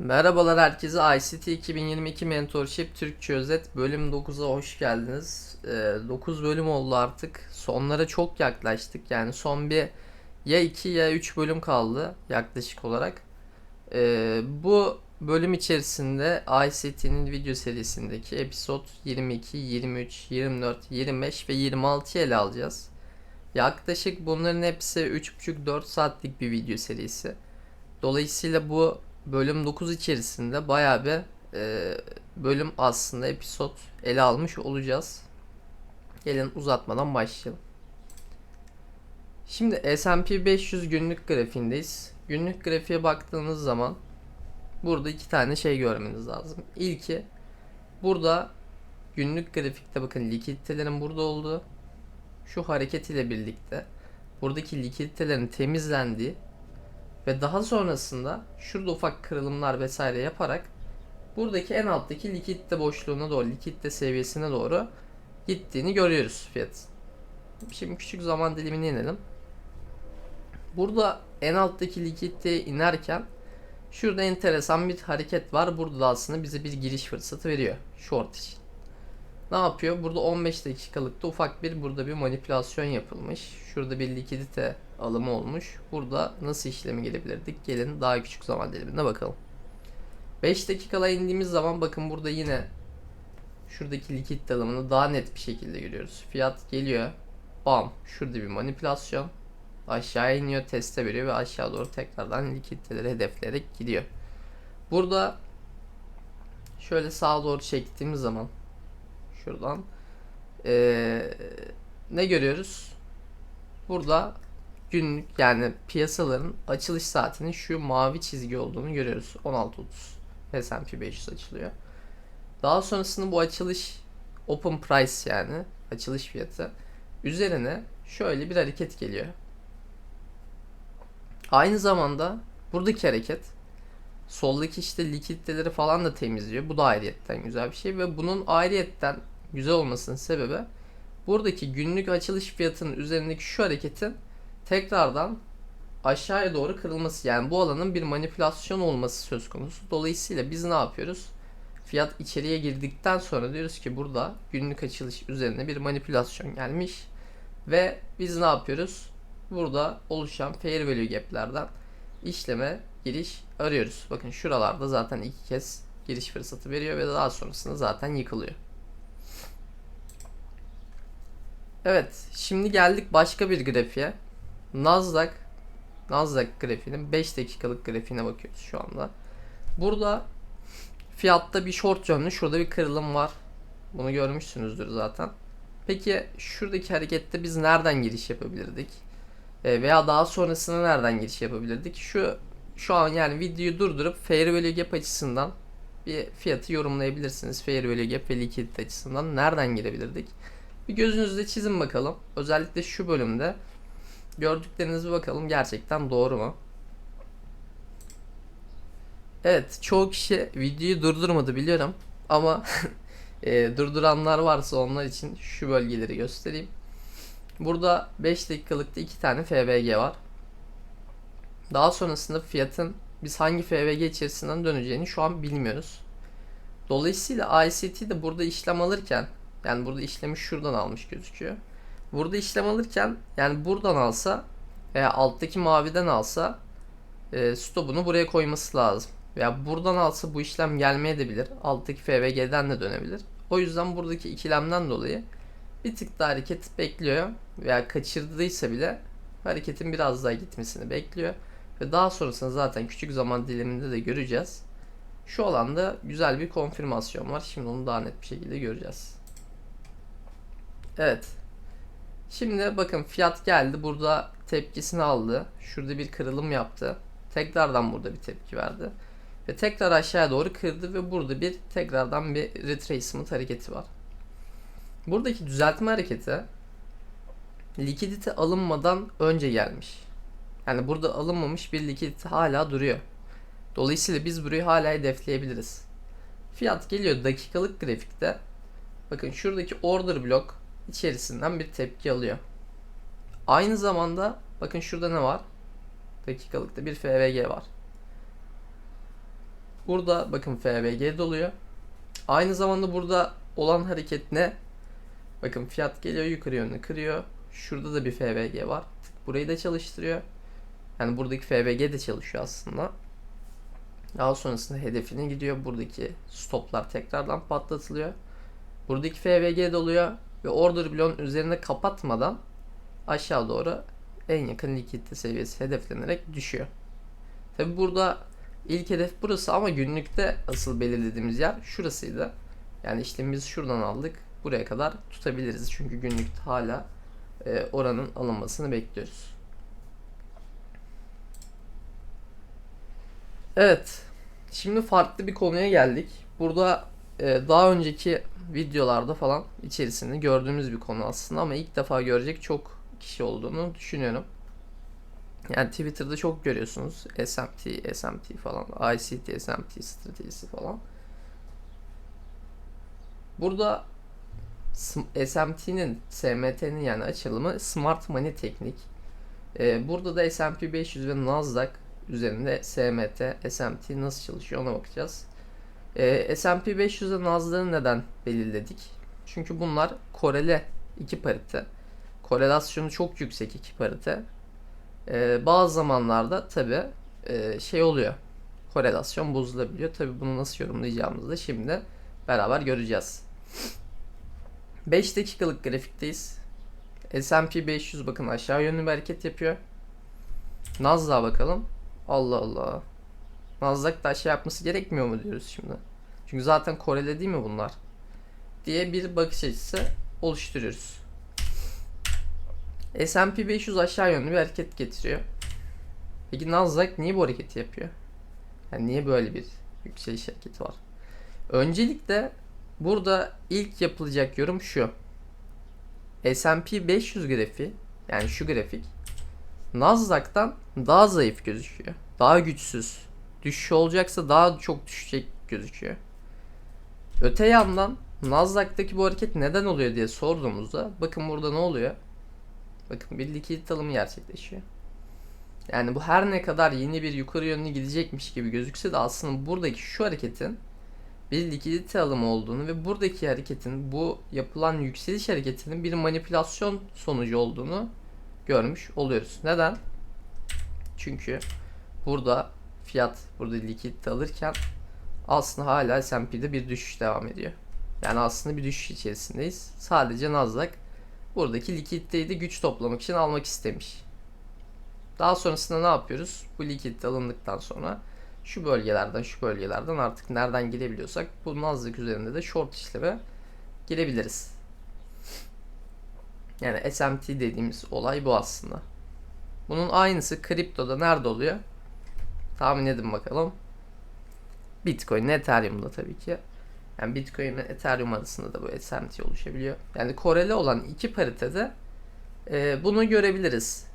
Merhabalar herkese ICT 2022 Mentorship Türkçe Özet bölüm 9'a hoş geldiniz. 9 bölüm oldu artık. Sonlara çok yaklaştık. Yani son bir ya 2 ya 3 bölüm kaldı yaklaşık olarak. Ee, bu bölüm içerisinde ICT'nin video serisindeki episod 22, 23, 24, 25 ve 26 ele alacağız. Yaklaşık bunların hepsi 3,5-4 saatlik bir video serisi. Dolayısıyla bu bölüm 9 içerisinde bayağı bir e, bölüm aslında episod ele almış olacağız. Gelin uzatmadan başlayalım. Şimdi S&P 500 günlük grafiğindeyiz. Günlük grafiğe baktığınız zaman burada iki tane şey görmeniz lazım. İlki burada günlük grafikte bakın likiditelerin burada olduğu şu hareket ile birlikte buradaki likiditelerin temizlendiği ve daha sonrasında şurada ufak kırılımlar vesaire yaparak buradaki en alttaki likitte boşluğuna doğru, likitte seviyesine doğru gittiğini görüyoruz fiyat. Şimdi küçük zaman dilimine inelim. Burada en alttaki likitte inerken şurada enteresan bir hareket var. Burada da aslında bize bir giriş fırsatı veriyor short için. Ne yapıyor? Burada 15 dakikalıkta ufak bir burada bir manipülasyon yapılmış. Şurada bir likidite alımı olmuş. Burada nasıl işlemi gelebilirdik? Gelin daha küçük zaman dilimine bakalım. 5 dakikala indiğimiz zaman bakın burada yine şuradaki likidite alımını daha net bir şekilde görüyoruz. Fiyat geliyor. Bam. Şurada bir manipülasyon. Aşağı iniyor, teste veriyor ve aşağı doğru tekrardan likiditeleri hedefleyerek gidiyor. Burada şöyle sağa doğru çektiğimiz zaman şuradan ee, ne görüyoruz? Burada günlük yani piyasaların açılış saatinin şu mavi çizgi olduğunu görüyoruz. 16.30 S&P 500 açılıyor. Daha sonrasında bu açılış open price yani açılış fiyatı üzerine şöyle bir hareket geliyor. Aynı zamanda buradaki hareket soldaki işte likiditeleri falan da temizliyor. Bu da ayrıyetten güzel bir şey ve bunun ayrıyetten güzel olmasının sebebi buradaki günlük açılış fiyatının üzerindeki şu hareketin tekrardan aşağıya doğru kırılması yani bu alanın bir manipülasyon olması söz konusu. Dolayısıyla biz ne yapıyoruz? Fiyat içeriye girdikten sonra diyoruz ki burada günlük açılış üzerine bir manipülasyon gelmiş ve biz ne yapıyoruz? Burada oluşan fair value gap'lerden işleme giriş arıyoruz. Bakın şuralarda zaten iki kez giriş fırsatı veriyor ve daha sonrasında zaten yıkılıyor. Evet, şimdi geldik başka bir grafiğe. Nasdaq Nasdaq grafiğinin 5 dakikalık grafiğine bakıyoruz şu anda. Burada fiyatta bir short yönlü şurada bir kırılım var. Bunu görmüşsünüzdür zaten. Peki şuradaki harekette biz nereden giriş yapabilirdik? E, veya daha sonrasında nereden giriş yapabilirdik? Şu şu an yani videoyu durdurup fair value gap açısından bir fiyatı yorumlayabilirsiniz. Fair value gap ve likidite açısından nereden girebilirdik? Bir gözünüzde çizin bakalım. Özellikle şu bölümde gördüklerinizi bakalım gerçekten doğru mu? Evet çoğu kişi videoyu durdurmadı biliyorum ama e, durduranlar varsa onlar için şu bölgeleri göstereyim. Burada 5 dakikalıkta 2 tane FVG var. Daha sonrasında fiyatın biz hangi FVG içerisinden döneceğini şu an bilmiyoruz. Dolayısıyla ICT de burada işlem alırken yani burada işlemi şuradan almış gözüküyor. Burada işlem alırken yani buradan alsa veya alttaki maviden alsa e, stopunu buraya koyması lazım. Veya buradan alsa bu işlem gelmeye de bilir. Alttaki FVG'den de dönebilir. O yüzden buradaki ikilemden dolayı bir tık daha hareket bekliyor. Veya kaçırdıysa bile hareketin biraz daha gitmesini bekliyor. Ve daha sonrasında zaten küçük zaman diliminde de göreceğiz. Şu alanda güzel bir konfirmasyon var. Şimdi onu daha net bir şekilde göreceğiz. Evet. Şimdi bakın fiyat geldi. Burada tepkisini aldı. Şurada bir kırılım yaptı. Tekrardan burada bir tepki verdi. Ve tekrar aşağıya doğru kırdı ve burada bir tekrardan bir retracement hareketi var. Buradaki düzeltme hareketi likidite alınmadan önce gelmiş. Yani burada alınmamış bir likidite hala duruyor. Dolayısıyla biz burayı hala hedefleyebiliriz. Fiyat geliyor dakikalık grafikte. Bakın şuradaki order block içerisinden bir tepki alıyor. Aynı zamanda bakın şurada ne var? Dakikalıkta bir FVG var. Burada bakın FVG doluyor. Aynı zamanda burada olan hareket ne? Bakın fiyat geliyor yukarı yönlü kırıyor. Şurada da bir FVG var. Burayı da çalıştırıyor. Yani buradaki FVG de çalışıyor aslında. Daha sonrasında hedefine gidiyor. Buradaki stoplar tekrardan patlatılıyor. Buradaki FVG doluyor ve order bloğun üzerine kapatmadan aşağı doğru en yakın likidite seviyesi hedeflenerek düşüyor. Tabi burada ilk hedef burası ama günlükte asıl belirlediğimiz yer şurasıydı. Yani işlemimizi şuradan aldık. Buraya kadar tutabiliriz. Çünkü günlükte hala e, oranın alınmasını bekliyoruz. Evet. Şimdi farklı bir konuya geldik. Burada daha önceki videolarda falan içerisinde gördüğümüz bir konu aslında ama ilk defa görecek çok kişi olduğunu düşünüyorum. Yani Twitter'da çok görüyorsunuz. SMT, SMT falan. ICT, SMT stratejisi falan. Burada SMT'nin, SMT'nin yani açılımı Smart Money Teknik. Ee, burada da S&P 500 ve Nasdaq üzerinde SMT, SMT nasıl çalışıyor ona bakacağız. Ee, S&P 500 ve Nasdaq'ı neden belirledik? Çünkü bunlar korele iki parite. Korelasyonu çok yüksek iki parite. Ee, bazı zamanlarda tabi e, şey oluyor. Korelasyon bozulabiliyor. Tabi bunu nasıl yorumlayacağımızı da şimdi beraber göreceğiz. 5 dakikalık grafikteyiz. S&P 500 bakın aşağı yönlü bir hareket yapıyor. Nasdaq'a bakalım. Allah Allah. Nasdaq da aşağı yapması gerekmiyor mu diyoruz şimdi. Çünkü zaten korele değil mi bunlar? Diye bir bakış açısı oluşturuyoruz. S&P 500 aşağı yönlü bir hareket getiriyor. Peki Nasdaq niye bu hareketi yapıyor? Yani niye böyle bir yükseliş hareketi var? Öncelikle burada ilk yapılacak yorum şu. S&P 500 grafiği yani şu grafik Nasdaq'tan daha zayıf gözüküyor. Daha güçsüz. Düşüş olacaksa daha çok düşecek gözüküyor. Öte yandan Nasdaq'taki bu hareket neden oluyor diye sorduğumuzda bakın burada ne oluyor? Bakın bir likidite alımı gerçekleşiyor. Yani bu her ne kadar yeni bir yukarı yönlü gidecekmiş gibi gözükse de aslında buradaki şu hareketin bir likidite alımı olduğunu ve buradaki hareketin bu yapılan yükseliş hareketinin bir manipülasyon sonucu olduğunu görmüş oluyoruz. Neden? Çünkü burada fiyat burada likidite alırken aslında hala S&P'de bir düşüş devam ediyor. Yani aslında bir düşüş içerisindeyiz. Sadece Nasdaq buradaki likiditeyi de güç toplamak için almak istemiş. Daha sonrasında ne yapıyoruz? Bu likidite alındıktan sonra şu bölgelerden şu bölgelerden artık nereden girebiliyorsak bu Nasdaq üzerinde de short işleme girebiliriz. Yani SMT dediğimiz olay bu aslında. Bunun aynısı kriptoda nerede oluyor? Tahmin edin bakalım. Bitcoin, Ethereum'da tabii ki. Yani Bitcoin ile Ethereum arasında da bu SMT oluşabiliyor. Yani korele olan iki paritede e, bunu görebiliriz.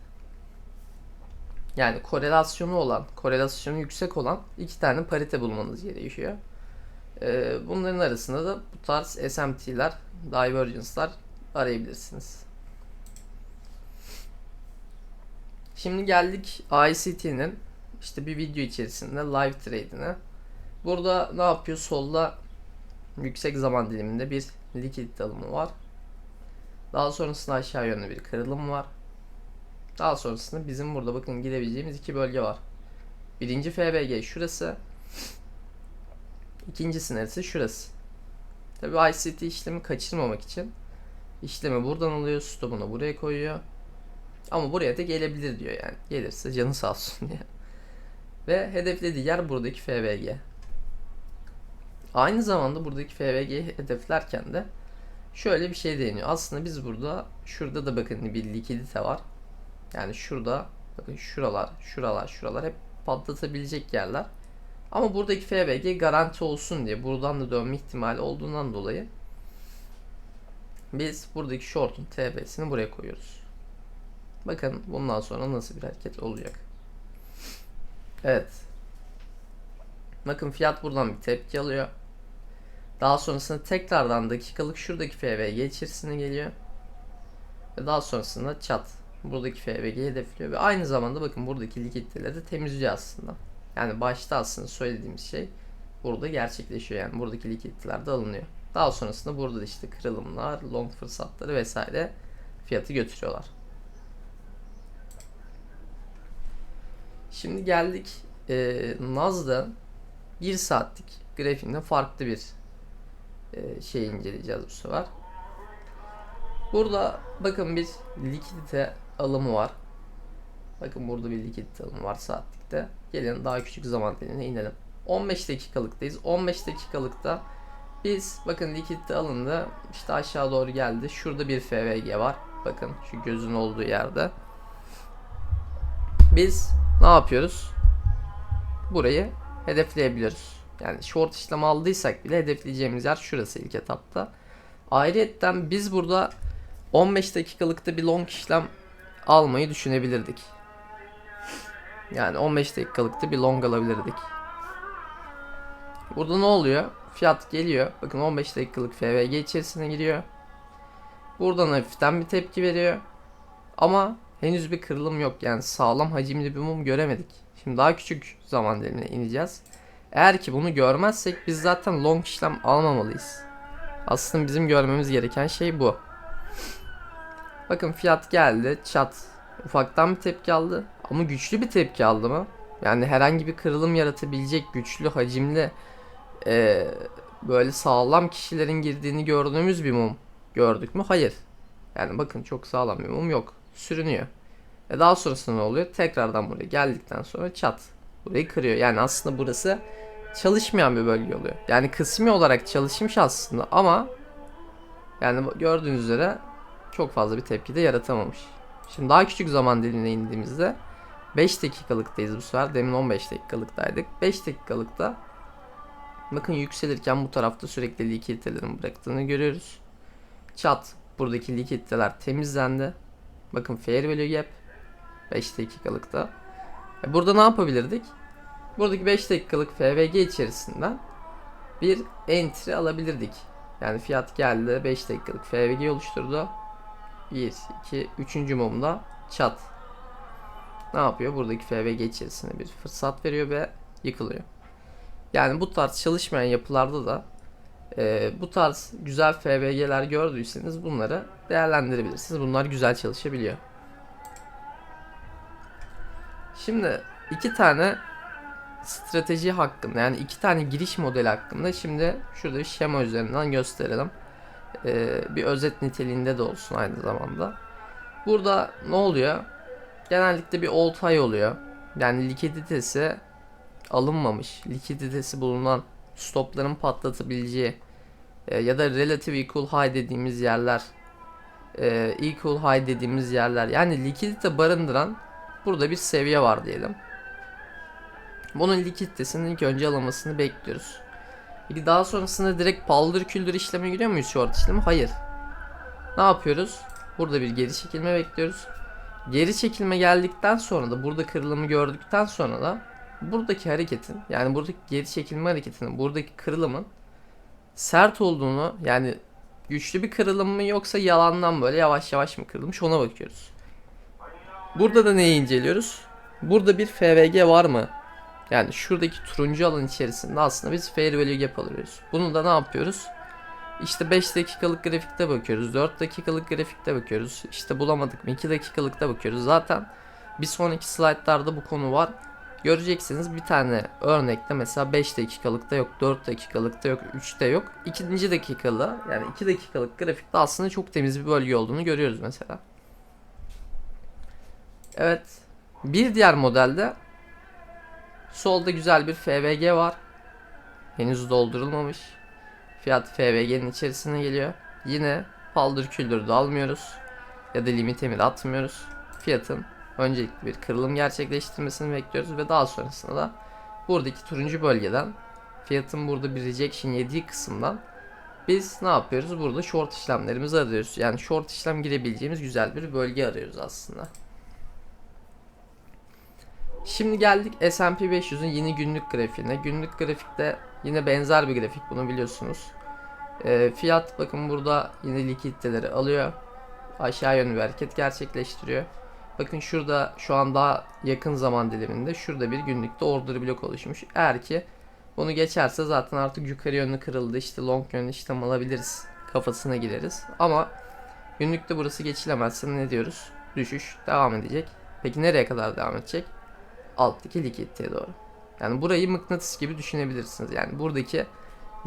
Yani korelasyonu olan, korelasyonu yüksek olan iki tane parite bulmanız gerekiyor. E, bunların arasında da bu tarz SMT'ler, divergence'lar arayabilirsiniz. Şimdi geldik ICT'nin işte bir video içerisinde live trade'ine. Burada ne yapıyor? Solda yüksek zaman diliminde bir likidite alımı var. Daha sonrasında aşağı yönlü bir kırılım var. Daha sonrasında bizim burada bakın girebileceğimiz iki bölge var. Birinci FBG şurası. İkincisi neresi? Şurası. Tabi ICT işlemi kaçırmamak için işlemi buradan alıyor, stopunu buraya koyuyor. Ama buraya da gelebilir diyor yani. Gelirse canı sağ olsun diye. Ve hedeflediği yer buradaki FBG. Aynı zamanda buradaki FVG'yi hedeflerken de şöyle bir şey deniyor. Aslında biz burada şurada da bakın bir likidite var. Yani şurada bakın şuralar, şuralar, şuralar hep patlatabilecek yerler. Ama buradaki FVG garanti olsun diye buradan da dönme ihtimali olduğundan dolayı biz buradaki short'un TB'sini buraya koyuyoruz. Bakın bundan sonra nasıl bir hareket olacak. Evet. Bakın fiyat buradan bir tepki alıyor. Daha sonrasında tekrardan dakikalık şuradaki FVG içerisine geliyor. Ve daha sonrasında çat buradaki FVG hedefliyor ve aynı zamanda bakın buradaki likiditeleri de temizliyor aslında. Yani başta aslında söylediğimiz şey burada gerçekleşiyor yani buradaki likiditeler de alınıyor. Daha sonrasında burada da işte kırılımlar, long fırsatları vesaire fiyatı götürüyorlar. Şimdi geldik e, Naz'da 1 saatlik grafiğinde farklı bir e, şey inceleyeceğiz bu sefer. Burada bakın bir likidite alımı var. Bakın burada bir likidite alımı var saatlikte. Gelin daha küçük zaman dilimine inelim. 15 dakikalıktayız. 15 dakikalıkta biz bakın likidite alındı. İşte aşağı doğru geldi. Şurada bir FVG var. Bakın şu gözün olduğu yerde. Biz ne yapıyoruz? Burayı hedefleyebiliyoruz. Yani short işlem aldıysak bile hedefleyeceğimiz yer şurası ilk etapta. Ayrıyetten biz burada 15 dakikalıkta bir long işlem almayı düşünebilirdik. Yani 15 dakikalıkta bir long alabilirdik. Burada ne oluyor? Fiyat geliyor. Bakın 15 dakikalık FVG içerisine giriyor. Buradan hafiften bir tepki veriyor. Ama henüz bir kırılım yok. Yani sağlam hacimli bir mum göremedik. Şimdi daha küçük zaman dilimine ineceğiz. Eğer ki bunu görmezsek biz zaten long işlem almamalıyız. Aslında bizim görmemiz gereken şey bu. Bakın fiyat geldi. Çat. Ufaktan bir tepki aldı. Ama güçlü bir tepki aldı mı? Yani herhangi bir kırılım yaratabilecek güçlü, hacimli, e, böyle sağlam kişilerin girdiğini gördüğümüz bir mum gördük mü? Hayır. Yani bakın çok sağlam bir mum yok. Sürünüyor. E daha sonrasında ne oluyor? Tekrardan buraya geldikten sonra çat. Burayı kırıyor. Yani aslında burası çalışmayan bir bölge oluyor. Yani kısmi olarak çalışmış aslında ama yani gördüğünüz üzere çok fazla bir tepki de yaratamamış. Şimdi daha küçük zaman dilimine indiğimizde 5 dakikalıktayız bu sefer. Demin 15 dakikalıktaydık. 5 dakikalıkta bakın yükselirken bu tarafta sürekli likiditelerin bıraktığını görüyoruz. Çat buradaki likiditeler temizlendi. Bakın fair value gap 5 dakikalıkta. E burada ne yapabilirdik? Buradaki 5 dakikalık FVG içerisinden bir entry alabilirdik. Yani fiyat geldi 5 dakikalık FVG oluşturdu. 1, 2, 3. mumda çat. Ne yapıyor? Buradaki FVG içerisinde bir fırsat veriyor ve yıkılıyor. Yani bu tarz çalışmayan yapılarda da e, bu tarz güzel FVG'ler gördüyseniz bunları değerlendirebilirsiniz. Bunlar güzel çalışabiliyor. Şimdi iki tane strateji hakkında yani iki tane giriş modeli hakkında şimdi şurada bir şema üzerinden gösterelim. Ee, bir özet niteliğinde de olsun aynı zamanda. Burada ne oluyor? Genellikle bir all high oluyor. Yani likiditesi alınmamış, likiditesi bulunan stopların patlatabileceği e, ya da relative equal high dediğimiz yerler e, equal high dediğimiz yerler yani likidite barındıran burada bir seviye var diyelim. Bunun likiditesinin ilk önce alınmasını bekliyoruz. Peki daha sonrasında direkt paldır küldür işleme giriyor muyuz short işlemi? Hayır. Ne yapıyoruz? Burada bir geri çekilme bekliyoruz. Geri çekilme geldikten sonra da burada kırılımı gördükten sonra da buradaki hareketin yani buradaki geri çekilme hareketinin buradaki kırılımın sert olduğunu yani güçlü bir kırılım mı yoksa yalandan böyle yavaş yavaş mı kırılmış ona bakıyoruz. Burada da neyi inceliyoruz? Burada bir FVG var mı? Yani şuradaki turuncu alan içerisinde aslında biz fair value gap alıyoruz. Bunu da ne yapıyoruz? İşte 5 dakikalık grafikte bakıyoruz. 4 dakikalık grafikte bakıyoruz. İşte bulamadık mı 2 dakikalıkta bakıyoruz. Zaten bir sonraki slaytlarda bu konu var. Göreceksiniz bir tane örnekte mesela 5 dakikalıkta yok, 4 dakikalıkta yok, 3'te yok. 2. dakikalı yani 2 dakikalık grafikte aslında çok temiz bir bölge olduğunu görüyoruz mesela. Evet. Bir diğer modelde solda güzel bir FVG var. Henüz doldurulmamış. Fiyat FVG'nin içerisine geliyor. Yine paldır küldür de almıyoruz. Ya da limit emir atmıyoruz. Fiyatın öncelikli bir kırılım gerçekleştirmesini bekliyoruz ve daha sonrasında da buradaki turuncu bölgeden fiyatın burada bir rejection yediği kısımdan biz ne yapıyoruz? Burada short işlemlerimizi arıyoruz. Yani short işlem girebileceğimiz güzel bir bölge arıyoruz aslında. Şimdi geldik S&P 500'ün yeni günlük grafiğine. Günlük grafikte yine benzer bir grafik bunu biliyorsunuz. E, fiyat bakın burada yine likiditeleri alıyor. Aşağı yönlü bir hareket gerçekleştiriyor. Bakın şurada şu an daha yakın zaman diliminde şurada bir günlükte order blok oluşmuş. Eğer ki Bunu geçerse zaten artık yukarı yönlü kırıldı işte long yönlü işlem alabiliriz kafasına gireriz. Ama günlükte burası geçilemezse ne diyoruz? Düşüş devam edecek. Peki nereye kadar devam edecek? Alttaki likiditeye doğru. Yani burayı mıknatıs gibi düşünebilirsiniz. Yani buradaki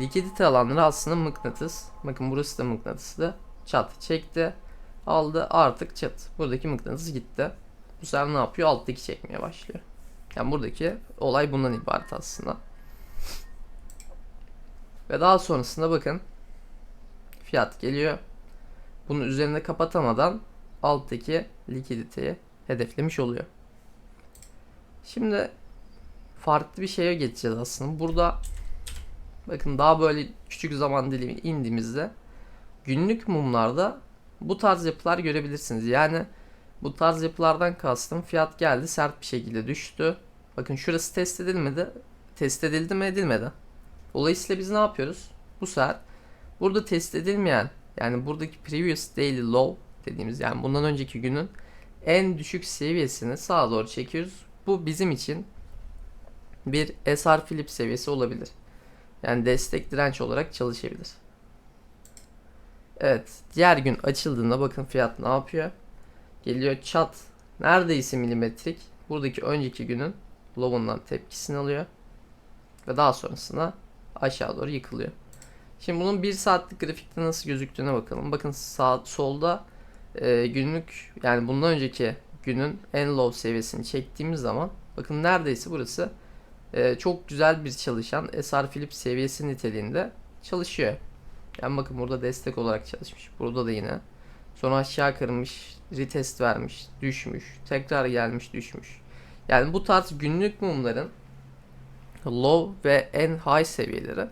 likidite alanları aslında mıknatıs. Bakın burası da mıknatıslı. Çat çekti. Aldı artık çat. Buradaki mıknatıs gitti. Bu sefer ne yapıyor? Alttaki çekmeye başlıyor. Yani buradaki olay bundan ibaret aslında. Ve daha sonrasında bakın fiyat geliyor. Bunun üzerinde kapatamadan alttaki likiditeyi hedeflemiş oluyor. Şimdi farklı bir şeye geçeceğiz aslında. Burada bakın daha böyle küçük zaman dilimi indiğimizde günlük mumlarda bu tarz yapılar görebilirsiniz. Yani bu tarz yapılardan kastım fiyat geldi sert bir şekilde düştü. Bakın şurası test edilmedi. Test edildi mi edilmedi. Dolayısıyla biz ne yapıyoruz? Bu sefer burada test edilmeyen yani buradaki previous daily low dediğimiz yani bundan önceki günün en düşük seviyesini sağa doğru çekiyoruz. Bu bizim için bir SR flip seviyesi olabilir. Yani destek direnç olarak çalışabilir. Evet. Diğer gün açıldığında bakın fiyat ne yapıyor? Geliyor çat. Neredeyse milimetrik. Buradaki önceki günün low'undan tepkisini alıyor. Ve daha sonrasında aşağı doğru yıkılıyor. Şimdi bunun 1 saatlik grafikte nasıl gözüktüğüne bakalım. Bakın sağ solda e, günlük yani bundan önceki günün en low seviyesini çektiğimiz zaman bakın neredeyse burası e, çok güzel bir çalışan SR Flip seviyesi niteliğinde çalışıyor. Yani bakın burada destek olarak çalışmış. Burada da yine. Sonra aşağı kırmış, retest vermiş, düşmüş, tekrar gelmiş, düşmüş. Yani bu tarz günlük mumların low ve en high seviyeleri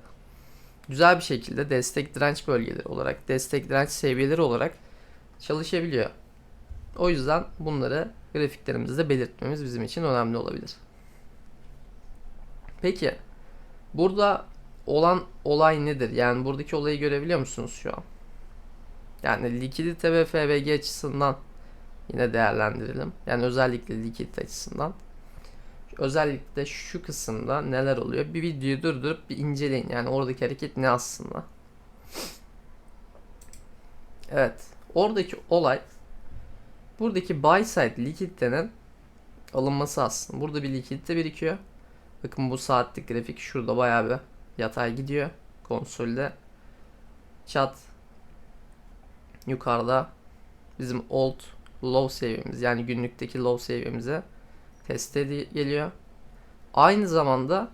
güzel bir şekilde destek direnç bölgeleri olarak, destek direnç seviyeleri olarak çalışabiliyor. O yüzden bunları grafiklerimizde belirtmemiz bizim için önemli olabilir. Peki burada olan olay nedir? Yani buradaki olayı görebiliyor musunuz şu an? Yani likidite ve FVG açısından yine değerlendirelim. Yani özellikle likidite açısından. Özellikle şu kısımda neler oluyor? Bir videoyu durdurup bir inceleyin. Yani oradaki hareket ne aslında? Evet. Oradaki olay buradaki buy side likiditenin alınması aslında. Burada bir likidite birikiyor. Bakın bu saatlik grafik şurada bayağı bir yatay gidiyor. Konsolde. Chat yukarıda bizim old low seviyemiz yani günlükteki low seviyemize test edi- geliyor. Aynı zamanda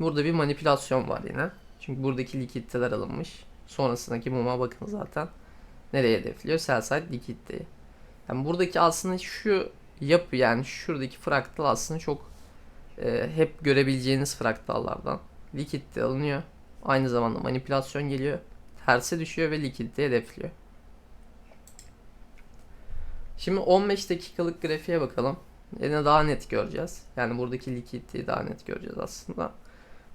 burada bir manipülasyon var yine. Çünkü buradaki likiditeler alınmış. Sonrasındaki muma bakın zaten. Nereye hedefliyor? Sell side likiditeyi. Yani buradaki aslında şu yapı yani şuradaki fraktal aslında çok e, hep görebileceğiniz fraktallardan. Likidite alınıyor. Aynı zamanda manipülasyon geliyor. Terse düşüyor ve likidite hedefliyor. Şimdi 15 dakikalık grafiğe bakalım. Yine daha net göreceğiz. Yani buradaki likiditeyi daha net göreceğiz aslında.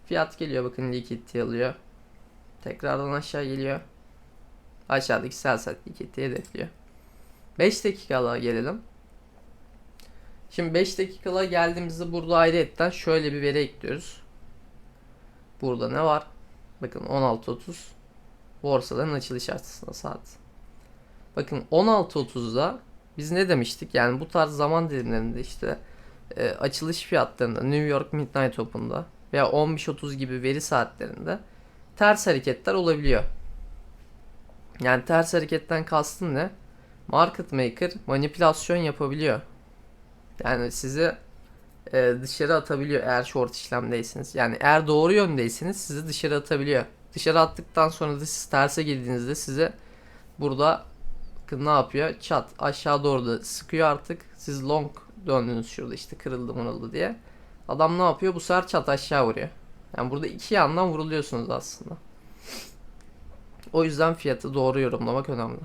Fiyat geliyor bakın likidite alıyor. Tekrardan aşağı geliyor. Aşağıdaki sell side likiditeyi hedefliyor. 5 dakikalığa gelelim. Şimdi 5 dakikalığa geldiğimizde burada ayrıyetten şöyle bir veri ekliyoruz. Burada ne var? Bakın 16.30 borsaların açılış açısında saat. Bakın 16.30'da biz ne demiştik? Yani bu tarz zaman dilimlerinde işte e, açılış fiyatlarında New York Midnight Open'da veya 15.30 gibi veri saatlerinde ters hareketler olabiliyor. Yani ters hareketten kastım ne? Market maker manipülasyon yapabiliyor. Yani sizi e, dışarı atabiliyor eğer short işlemdeyseniz. Yani eğer doğru yöndeyseniz sizi dışarı atabiliyor. Dışarı attıktan sonra da siz terse girdiğinizde size burada ne yapıyor? Çat aşağı doğru da sıkıyor artık. Siz long döndünüz şurada işte kırıldı mırıldı diye. Adam ne yapıyor? Bu sefer çat aşağı vuruyor. Yani burada iki yandan vuruluyorsunuz aslında. O yüzden fiyatı doğru yorumlamak önemli.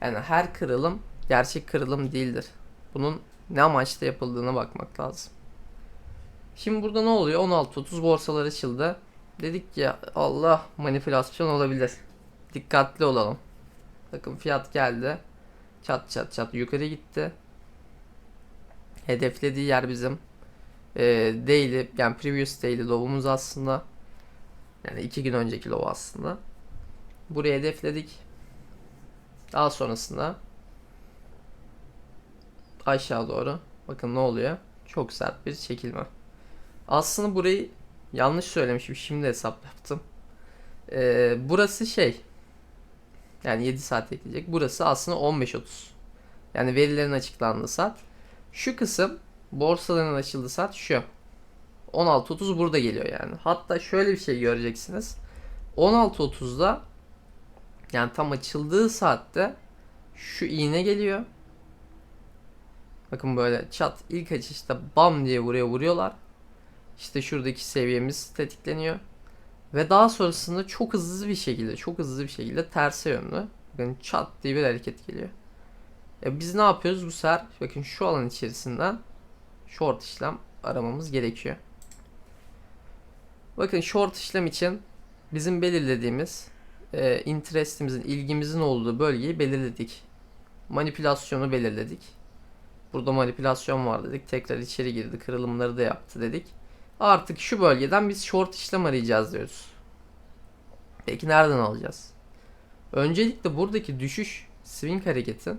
Yani her kırılım gerçek kırılım değildir. Bunun ne amaçla yapıldığına bakmak lazım. Şimdi burada ne oluyor? 16.30 borsalar açıldı. Dedik ki Allah manipülasyon olabilir. Dikkatli olalım. Bakın fiyat geldi. Çat çat çat yukarı gitti. Hedeflediği yer bizim e, daily yani previous daily low'umuz aslında. Yani iki gün önceki low aslında. Buraya hedefledik. Daha sonrasında aşağı doğru. Bakın ne oluyor? Çok sert bir çekilme. Aslında burayı yanlış söylemişim. Şimdi hesap yaptım. Ee, burası şey. Yani 7 saat ekleyecek. Burası aslında 15.30. Yani verilerin açıklandığı saat. Şu kısım borsaların açıldığı saat şu. 16.30 burada geliyor yani. Hatta şöyle bir şey göreceksiniz. 16.30'da yani tam açıldığı saatte şu iğne geliyor. Bakın böyle çat ilk açışta bam diye buraya vuruyorlar. İşte şuradaki seviyemiz tetikleniyor. Ve daha sonrasında çok hızlı bir şekilde, çok hızlı bir şekilde terse yönlü. Bakın çat diye bir hareket geliyor. E biz ne yapıyoruz bu sefer? Bakın şu alan içerisinden short işlem aramamız gerekiyor. Bakın short işlem için bizim belirlediğimiz e, interestimizin, ilgimizin olduğu bölgeyi belirledik. Manipülasyonu belirledik. Burada manipülasyon var dedik. Tekrar içeri girdi. Kırılımları da yaptı dedik. Artık şu bölgeden biz short işlem arayacağız diyoruz. Peki nereden alacağız? Öncelikle buradaki düşüş swing hareketi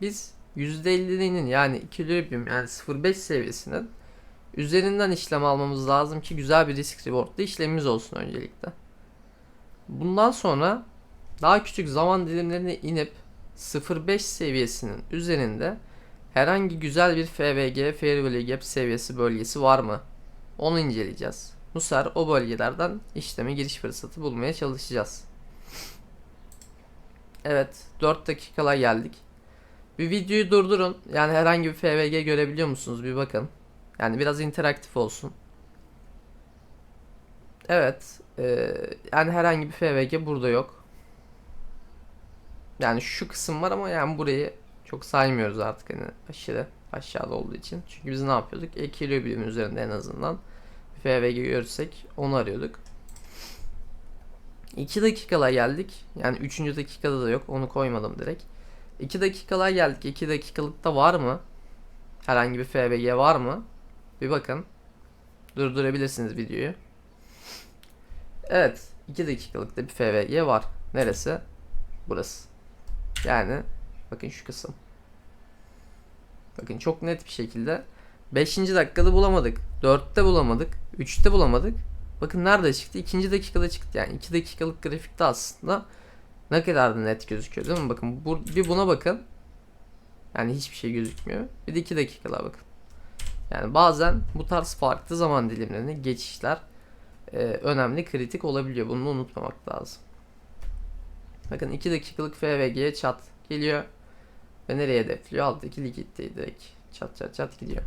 biz %50'nin yani equilibrium yani 0.5 seviyesinin üzerinden işlem almamız lazım ki güzel bir risk rewardlı işlemimiz olsun öncelikle. Bundan sonra daha küçük zaman dilimlerine inip 0.5 seviyesinin üzerinde herhangi güzel bir FVG, Fair Value Gap seviyesi bölgesi var mı? Onu inceleyeceğiz. Bu sefer o bölgelerden işleme giriş fırsatı bulmaya çalışacağız. Evet 4 dakikala geldik. Bir videoyu durdurun. Yani herhangi bir FVG görebiliyor musunuz? Bir bakın. Yani biraz interaktif olsun. Evet. E, yani herhangi bir FVG burada yok. Yani şu kısım var ama yani burayı çok saymıyoruz artık hani aşırı aşağıda olduğu için. Çünkü biz ne yapıyorduk? Ekilibrium üzerinde en azından FVG görürsek onu arıyorduk. 2 dakikala geldik. Yani 3. dakikada da yok. Onu koymadım direkt. 2 dakikalar geldik. 2 dakikalıkta var mı? Herhangi bir FVG var mı? Bir bakın. Durdurabilirsiniz videoyu. Evet. 2 dakikalıkta bir FVG var. Neresi? Burası. Yani bakın şu kısım. Bakın çok net bir şekilde 5. dakikada bulamadık. 4'te bulamadık. 3'te bulamadık. Bakın nerede çıktı? 2. dakikada çıktı. Yani 2 dakikalık grafikte aslında ne kadar da net gözüküyor değil mi? Bakın bu, bir buna bakın. Yani hiçbir şey gözükmüyor. Bir de 2 dakikalar bakın. Yani bazen bu tarz farklı zaman dilimlerine geçişler e, önemli, kritik olabiliyor. Bunu unutmamak lazım. Bakın 2 dakikalık FVG'ye çat geliyor. Ve nereye hedefliyor? Alttaki likitte direkt çat çat çat gidiyor.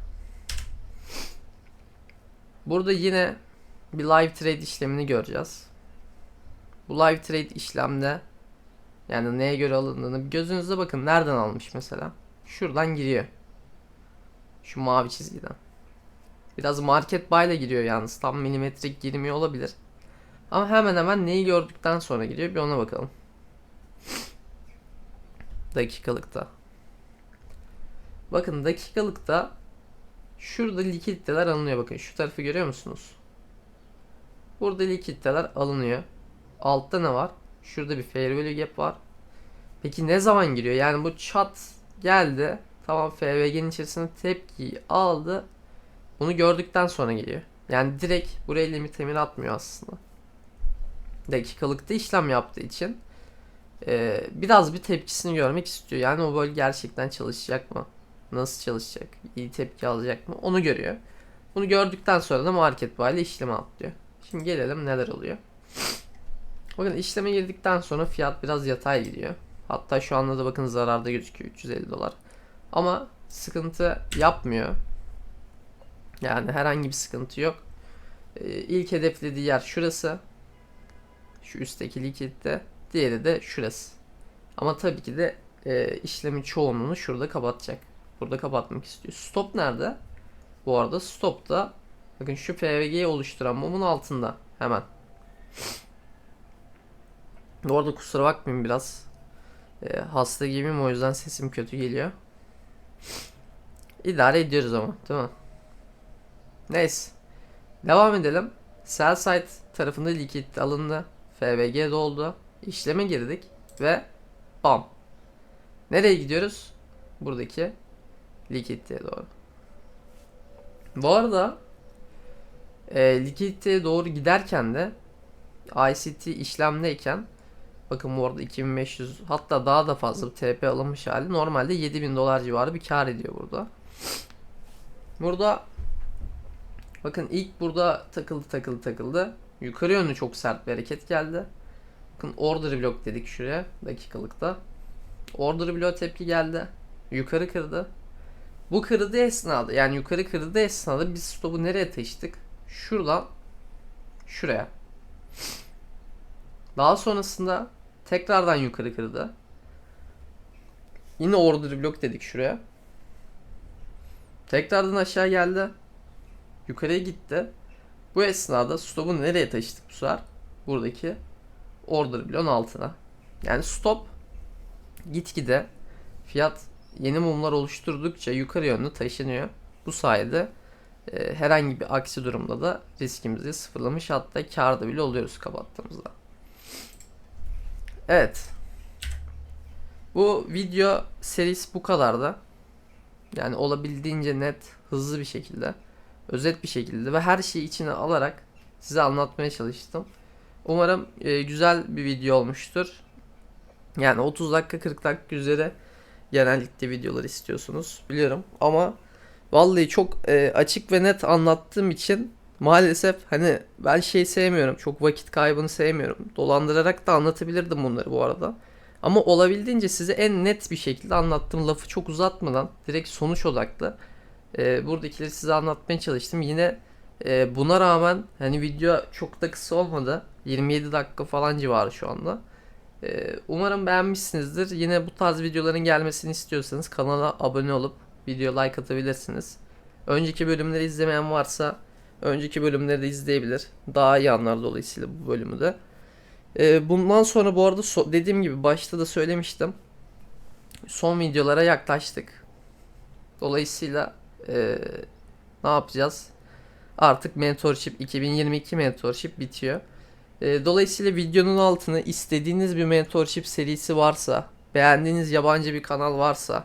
Burada yine bir live trade işlemini göreceğiz. Bu live trade işlemde yani neye göre alındığını gözünüzde bakın nereden almış mesela. Şuradan giriyor. Şu mavi çizgiden. Biraz market buy ile giriyor yalnız. Tam milimetrik girmiyor olabilir. Ama hemen hemen neyi gördükten sonra giriyor bir ona bakalım. Dakikalıkta. Bakın dakikalıkta şurada likiditeler alınıyor bakın şu tarafı görüyor musunuz? Burada likiditeler alınıyor. Altta ne var? Şurada bir fair value gap var. Peki ne zaman giriyor? Yani bu chat geldi. Tamam FVG'nin içerisinde tepkiyi aldı. Bunu gördükten sonra geliyor. Yani direkt buraya limit emir atmıyor aslında. Dakikalıkta işlem yaptığı için e, biraz bir tepkisini görmek istiyor. Yani o bölge gerçekten çalışacak mı? Nasıl çalışacak? İyi tepki alacak mı? Onu görüyor. Bunu gördükten sonra da market buy ile işleme atlıyor. Şimdi gelelim neler oluyor. Bakın işleme girdikten sonra fiyat biraz yatay gidiyor. Hatta şu anda da bakın zararda gözüküyor 350 dolar. Ama sıkıntı yapmıyor. Yani herhangi bir sıkıntı yok. Ee, ilk hedeflediği yer şurası. Şu üstteki likitte. Diğeri de şurası. Ama tabii ki de e, işlemin çoğunluğunu şurada kapatacak. Burada kapatmak istiyor. Stop nerede? Bu arada stop da bakın şu FVG'yi oluşturan mumun altında. Hemen. Bu arada kusura bakmayın biraz e, hasta gibiyim o yüzden sesim kötü geliyor. İdare ediyoruz ama değil mi? Neyse. Devam edelim. Sell side tarafında likit alındı. FBG doldu. İşleme girdik ve bam. Nereye gidiyoruz? Buradaki likiditeye doğru. Bu arada e, likiditeye doğru giderken de ICT işlemdeyken bakın bu arada 2500 hatta daha da fazla TP alınmış hali normalde 7000 dolar civarı bir kar ediyor burada. Burada bakın ilk burada takıldı takıldı takıldı. Yukarı yönlü çok sert bir hareket geldi. Bakın order block dedik şuraya dakikalıkta. Order block tepki geldi. Yukarı kırdı. Bu kırdığı esnada yani yukarı kırdığı esnada biz stopu nereye taşıdık? Şuradan şuraya. Daha sonrasında tekrardan yukarı kırdı. Yine order block dedik şuraya. Tekrardan aşağı geldi. Yukarıya gitti. Bu esnada stopu nereye taşıdık bu sefer? Buradaki order bloğun altına. Yani stop gitgide fiyat yeni mumlar oluşturdukça yukarı yönlü taşınıyor. Bu sayede e, herhangi bir aksi durumda da riskimizi sıfırlamış hatta karda bile oluyoruz kapattığımızda. Evet. Bu video serisi bu kadardı. Yani olabildiğince net, hızlı bir şekilde, özet bir şekilde ve her şeyi içine alarak size anlatmaya çalıştım. Umarım e, güzel bir video olmuştur. Yani 30 dakika 40 dakika üzere genellikle videolar istiyorsunuz biliyorum ama vallahi çok e, açık ve net anlattığım için maalesef hani ben şey sevmiyorum çok vakit kaybını sevmiyorum dolandırarak da anlatabilirdim bunları bu arada ama olabildiğince size en net bir şekilde anlattım lafı çok uzatmadan direkt sonuç odaklı e, buradakileri size anlatmaya çalıştım yine e, buna rağmen hani video çok da kısa olmadı 27 dakika falan civarı şu anda. Ee, umarım beğenmişsinizdir. Yine bu tarz videoların gelmesini istiyorsanız kanala abone olup video like atabilirsiniz. Önceki bölümleri izlemeyen varsa önceki bölümleri de izleyebilir. Daha iyi anlar dolayısıyla bu bölümü de. Ee, bundan sonra bu arada so- dediğim gibi başta da söylemiştim. Son videolara yaklaştık. Dolayısıyla ee, ne yapacağız? Artık mentorship 2022 mentorship bitiyor. E, dolayısıyla videonun altına istediğiniz bir mentorship serisi varsa, beğendiğiniz yabancı bir kanal varsa,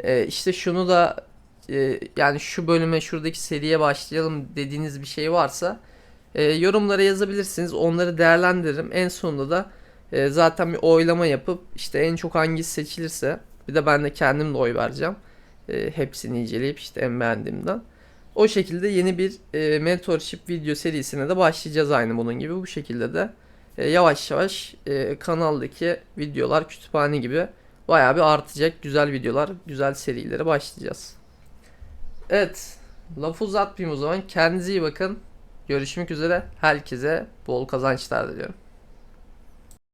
e, işte şunu da e, yani şu bölüme şuradaki seriye başlayalım dediğiniz bir şey varsa e, yorumlara yazabilirsiniz. Onları değerlendiririm. En sonunda da e, zaten bir oylama yapıp işte en çok hangisi seçilirse bir de ben de kendim de oy vereceğim. E, hepsini inceleyip işte en beğendiğimden. O şekilde yeni bir e, mentorship video serisine de başlayacağız aynı bunun gibi. Bu şekilde de e, yavaş yavaş e, kanaldaki videolar kütüphane gibi bayağı bir artacak. Güzel videolar, güzel serilere başlayacağız. Evet, lafı uzatmayayım o zaman. Kendinize iyi bakın. Görüşmek üzere. Herkese bol kazançlar diliyorum.